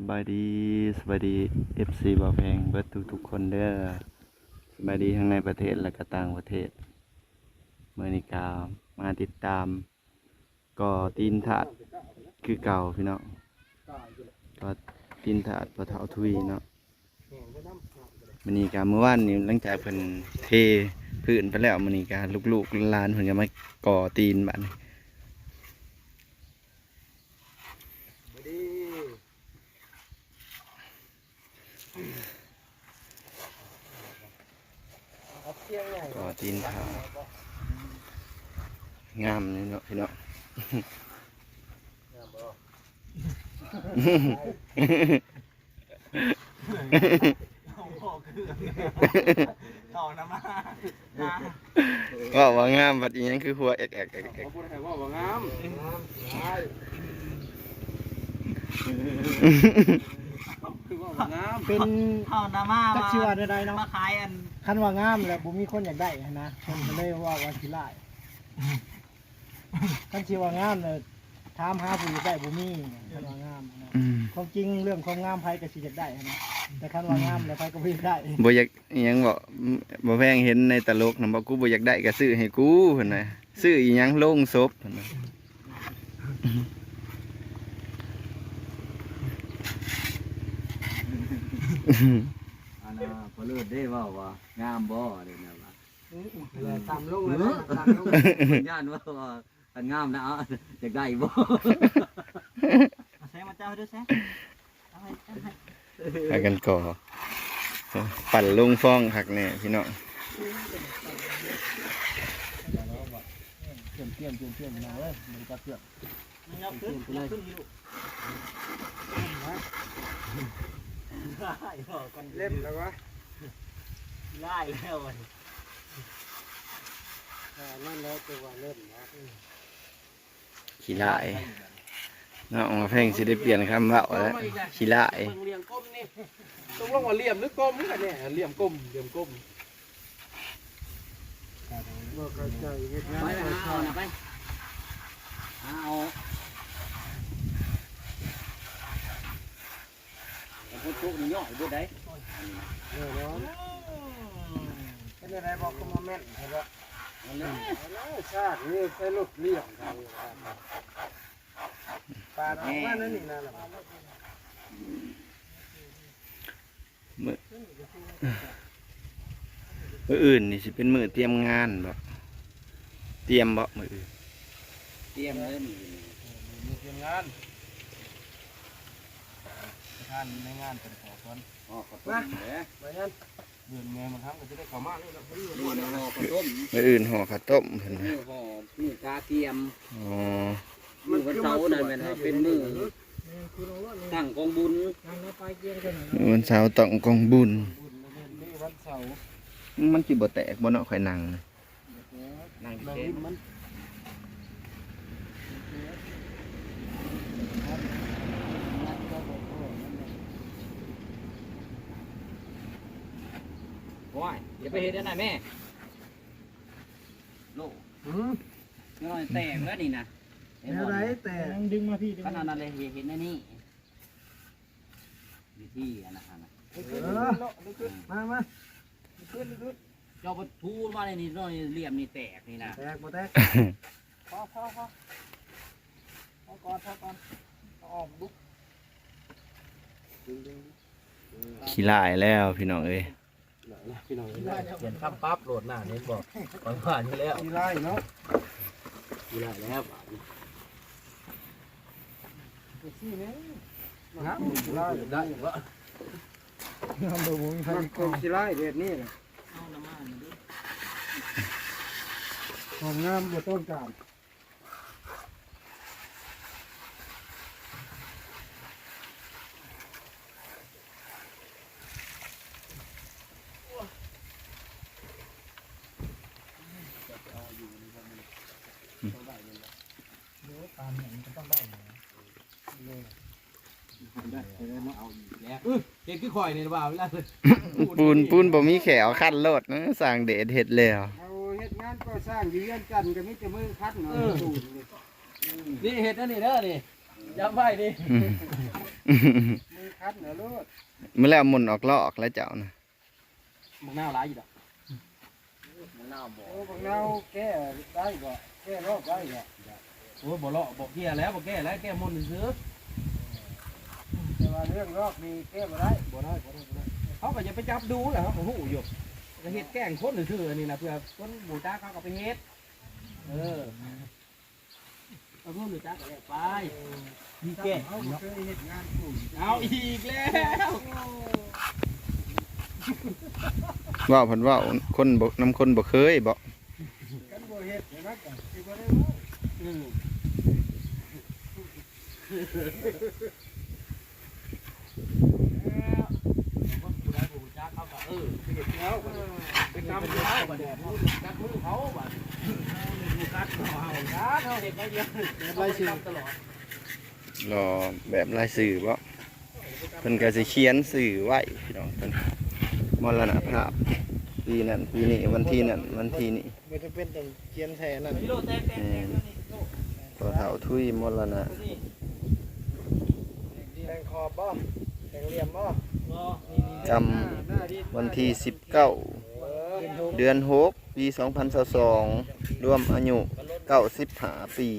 สบายดีสบายดี FC บ่าวแพงเบิดทุกทุกๆคนเด้อสบายดีทั้งในประเทศและก็ต่างประเทศเมื่อนี้กามาติดตามก่อตีนถาดคือเก่าพี่เน้องก็ตีนถาดปะเทาทุยเนาะมื่อนี้กาเมื่อวานนี้หลังจากเพิ่นเทพื้นไปแล้วมื่อนี้กาลูกๆหลานเพิ่นก็มาก่อตีนบัดนี้ ก็ตีนขางามนี่เนาะพี่เนาะต่อนะมาว่าว่างามบัดอีหยังคือหัวเอกเอกเอกเอกพูดให้ว่าว่างาม เป็นเอานามาจักมาชื่อว่าใดๆเนาะมาขายอันคันว่างามแหล้วบ่มีคนอยากได้หั้นนะคนก็เลยว่าว่าสิไล่คันชื่อว่างามเนี่ยถามหาผู้อยากได้บ่มีคันว่างามนะอืมความจริงเรื่องความงามไผก็สิอยากได้หั้นนะแต่คันว่างามแล้วไผก็บ่อยากได้บ่อยากอีหยังบอกบ่แพงเห็นในตลกนะบอกกูบ่อยากได้ก็ซื้อให้กูเพิ่นน่ะซื้ออีหยังโลงศพเพิ่นน่ะ อันน่ะพอเลิศได้เว่าว่างามบ่เด้นะว่าแล้วตามลงเลยนะตามลงย่านว่าว่าอันงามนะเอาอยากได้บ่มาแซงมาเจ้าให้ด้วยแซงเอาให้เอาให้พากันก่อ ปั่นลงฟ้องคักแน่พี่น้องเตรียมเตรียมเตรียมเตรียมมาเลยมันจะเตรียมมันเอาขึ้นเอาขึ้นอยู่ ไล่บอกกันเล่มแล้ววะไล่แล้ววันนั่นแล้วตัวเล่มนะขี้ลายเนาะว่าแพงสิได้เปลี่ยนคำเว้าแล้วขี้ลายเบิ่งเหลี่ยมก้มนี่ต้องลงว่าเหลี่ยมหรือก้มนี่กันเนี่ยเหลี่ยมก้มเหลี่ยมก้มบ่เข้าใจเฮ็ดงานไปไปหาเอา นะไปหาเอาเอาพวกนี่ย่อยบ่ได้เออเนาะเป็นอะไรบอกก็มาแม่นให้บ่เอาเลยชาตินี่ใช้ลูกเลี้ยงไทยปลาเอามานั่นนี่นะล่ะมื้ออื่นนี่สิเป็นมือเตรียมงานบ่เตรียมบ่มืออื่นเตรียมเลยนี่มีทียมงาน งานในงานเป็นขอก่อนอ๋อขอต้มเด้อไปยันเดือนแม่มันทำก็จะได้เข้ามาเลยนะนี่นะห่อข้าวต้มมื้ออื่นห่อข้าวต้มเพิ่นนี่นะห่อนี่กาเทียมอ๋อมื้อวันเสาร์นั่นแม่นว่าเป็นมื้อตั้งกองบุญนั่งไปเกี่ยงกันหน่อยวันเสาร์ต้องกองบุญนี่วันเสาร์มันสิบ่แตกบ่เนาะข่อยนั่งนะนั่งเราเต้นมัน โอ้ยอย่าไปเฮ็ดอันนั้นแม่โลกอืมน้อยแตกแล้วนี่นะเห็นแล้บ่วไรแต่ดึงมาพี่ดึงขนาดนั้นเลยเห็นอันนี้วิธีอันนั้นนะเออมามาขึ้นขึ้นเจ้าปะทูมาเลยนี่น้อยเหลี่ยมนี่แตกนี่นะแตกบ่แตกพอพอพอพอก่อนพอก่อนเอาออกบุ๊กขี้ลายแล้วพี่น้องเอ้ย พี่น้องเขียนคำปั๊บโหลดหน้านี่บอกก่อนผ่านนี่แล้วมีไล่เนาะมีได้แล้วซี่เนี่ยงับได้ได้วะทำดูบุ้งไทยกลมสิไล่เด็ดนี่นะเอานามาหน่อ ยดิของงามบ่ต้นกามเด็กคือข่อยนี่หรือเปล่าเวลาปูนปูนบ่มีแขวคันโลดนะสร้างเดชเฮ็ดแล้วเอาเฮ็ดงานก่อสร้างอยู่เรือนกันก็มีแต่มือคัดเนาะดูนี่นี่เห็ดนั่นนี่เด้อนี่จำไว้ดิมือคัดเหนือลูกเมื่อแล้วหมุนออกลอกแล้วเจ้านะมึงหน้าร้ายอยู่ดอกมันน่าบ่โอ้บางเราแก้ได้บ่แก้รอบได้บ่โอ้ยบ่เลาะบ่แก้แล้วบ่แก้แล้วแก้มนต์ซื้อ แต่ว่าเรื่องรอบนี้แก้บ่ได้บ่ได้บ่ได้บ่ได้เขาก็จะไปจับดูแหละเขาก็ฮู้อยู่ก็เฮ็ดแกล้งคนซื่อๆอันนี่นะเพื่อคนหมู่จ้าเขาก็ไปเฮ็ดเออเอาเพิ่มหมู่จ้าก็ได้ไปมีแก่เขาเคยเฮ็ดงานกลุ่มเอาอีกแล้วว่าเพันว่าคนบ่น้ำคนบ่เคยบ่กันบ่เฮ็ดเห็นไหมกันสิบ่ได้เว้า อืมแล้วคนผู้ใดผู้จ้าเขาก็เออ ไปเฮ็ดแล้วไปกำเขาบัดนี้กัดมือเขาบัดกัดเขาเอากัดเขาเฮ็ดไว้เดียวไล่ชื่อตลอดรอแบบลายสื่อบ่เพิ่นก็สิเขียนสื่อไว้พี่น้องเพิ่นมรณภาพปีนั้นปีนี้วันที่นั้นวันที่นี้บ่จะเป็นต้องเขียนแทนนั่นพี่โลแตกแตกแตกนี่โลพอเฒ่าทุยมรณะแทงขอบบ่แทงเหลี่ยมบ่จำ วันที่ 19 เดือน6ปี 2022รวมอายุ95ปี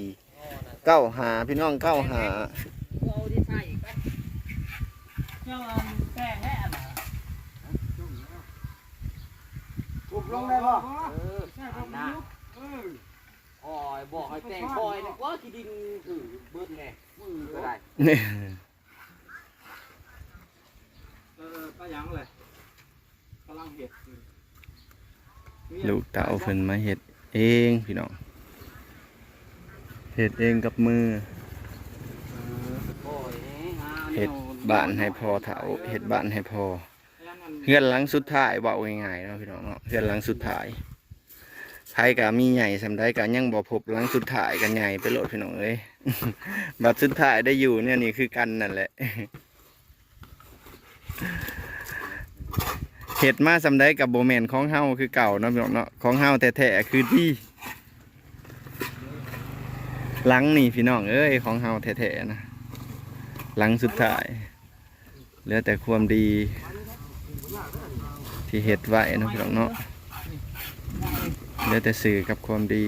95พี่น้อง95เอาที่ใส่กันเจ้าอันแป้งแน่น่ะปุบลงได้บ่เออนนะโอ้ยบอกให้แต่งคอยนะว่าที่ดินถือเบิ้ลไงมือก็ได้นี่เออก็ยังเลย ลังเห็ดอยู่ลูกเต่าเพิ่นมาเฮ็ดเองพี่น้องเฮ็ดเองกับมือโอ้ยงามเฮ็ดบ้านให้พอเถาเฮ็ดบ้านให้พอยังอันเฮือนหลังสุดท้ายเว้าง่ายๆเนาะพี่น้องเนาะเฮือนหลังสุดท้ายไผก็มีใหญ่สำใดก็ยังบ่พบหลังสุดท้ายกันใหญ่ไปโลดพี่น้องเอ้ยบัดสุดท้ายได้อยู่เนี่ยนี่คือกันนั่นแหละ เฮ็ดมาสำใดกับโบแมนของเฮาคือเก่าเนาะพี่น้องเนาะของเฮาแท้คือที่หลังนี่พี่น้องเอ้ยของเฮาแท้ๆนะหลังสุดท้ายเหลือแต่ความดี ที่เฮ็ดไว้เนาะพี่น้องเนาะเหลือแต่สื่อกับความดี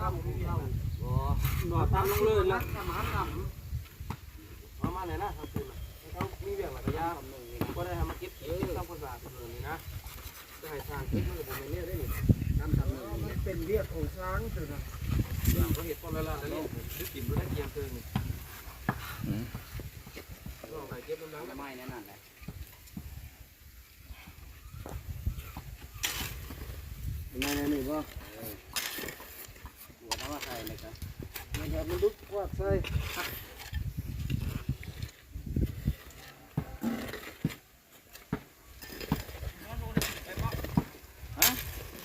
หนอดตามลงเลยแล้วเอามาไหนนะทางคุณเขามีเรื่องอะไรยาก็ได้ทำมาเก็บเกี่ยวทำความสะอาดถนนนี่นะจะให้สร้างเก็บมือผมเนี่ยได้หนี่น้ำทำเลยมันเป็นเรียกของช้างตัวน่ะเขาเห็ดต้นละละแล้วนี่กินด้วยเกียงเกินนี่อืมลองไปเก็บน้ำล้างไม่แน่นอนเลยในในนี่บ่หัวน้ำมาใส่เลยครับ มันจะมันลุกกวาด ใส่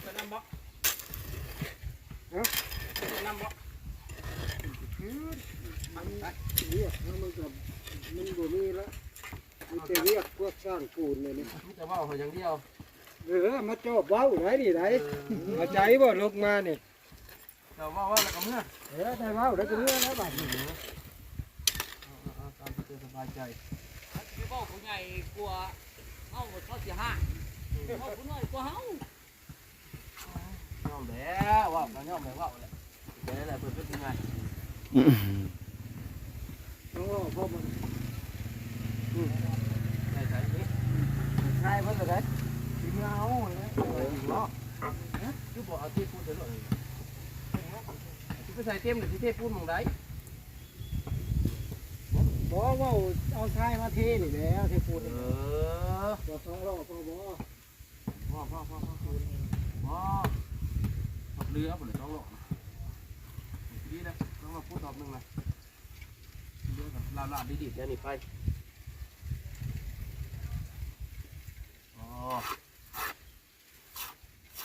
ไปน้ำบ่ไปน้ำบ่มันเรียกแล้วมันก็มันบ่มีละมันจะเรียกพวกสร้างปูนเลยนี่จะว่าเขาอย่างเดียวเออมาจอบเว้าได้นี่ได้เอาใจบ่ลงมาเนี่ย เราว่าว่าแล้วก็เมื่อเออได้เว้าได้ก็เมื่อแล้วบัดนี้ตามที่สบายใจพี่บอกผู้ใหญ่กลัวเฮาเขาสิห้าเฮาผู้น้อยกว่าเฮาย่อมแล้วว่ากันย่อมแล้วว่าแหละเดี๋ยวแหละเพิ่นเป็นยังไงอื้อน้องว่าพ่อมันใช่ใช่นี่ใช่เพิ่นก็ได้สิมาเอาเลยเนาะคือบอกเอาที่พูดเดี๋ยวหน่อยที่ ไปใส่เต็มเลยที่เทพูดมองได้บ่ว่าเอาชายมาเทนี่แหล้วที่พูดเอนี่อบ่ต้องรอพ่อบ่พ่อพ่อพ่อพ่อพ่อขับเรือผมเลยต้องหลอกดีนะต้องมาพูดตอบหนึ่งนะเรือกับลาลาดีดีเนี่ยนี่ไปอ๋อ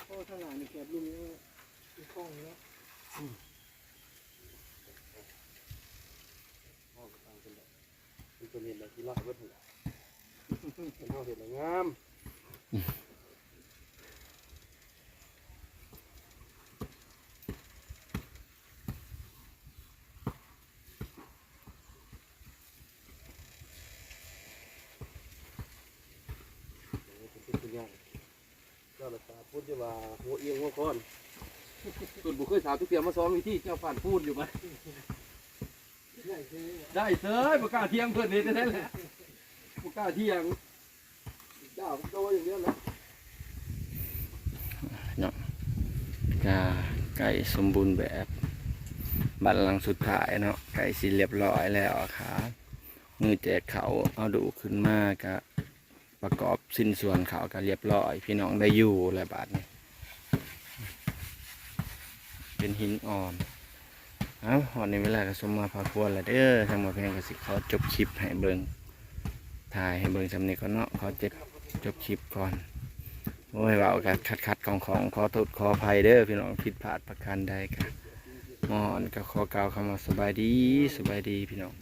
โอ้ทางหลังนี่แคบลุงนี่อีกห้องเนาะ มีคนเห็นอะไรที่รอดวัดหัวเห็นเท่าเห็นอะไรงามเจ้าลักษาพูดจะว่าหัวเอียงหัวค้อนตุ่นบุคคลสาวทุกเตียมมาซ้อมวิธีเจ้าผ่านพูดอยู่ไหม ได้เซ้ยบุกล้าเที่ยงเพื่อนนี่แท้เลยบุกล้าเที่ยงเจ้าโตอย่างเดียวนะกาไก่สมบูรณ์แบบบัตรหลังสุดท้ายเนาะไก่สิเรียบร้อยแล้วครับมือแจกเขาเอาดูขึ้นมากะประกอบสิ้นส่วนเขาก็เรียบร้อย พี่น้องได้อยู่แล้วบาทนี้เป็นหินอ่อน เอาวันนี้เวลาก็สมมาพาควรแล้วเด้อทางหมาแพงก็สิขอจบคลิปให้เบิงถ่ายให้เบิงสำเนียก็เนาะขอเจ็บจบคลิปก่อนโอ้ยเว่ากันคัดคัดๆของของขอโทษขออภัยเด้อพี่น้องผิดพลาดประการใดกันมอนก็ขอกล่าวคำว่าสบายดีสบายดีพี่น้อง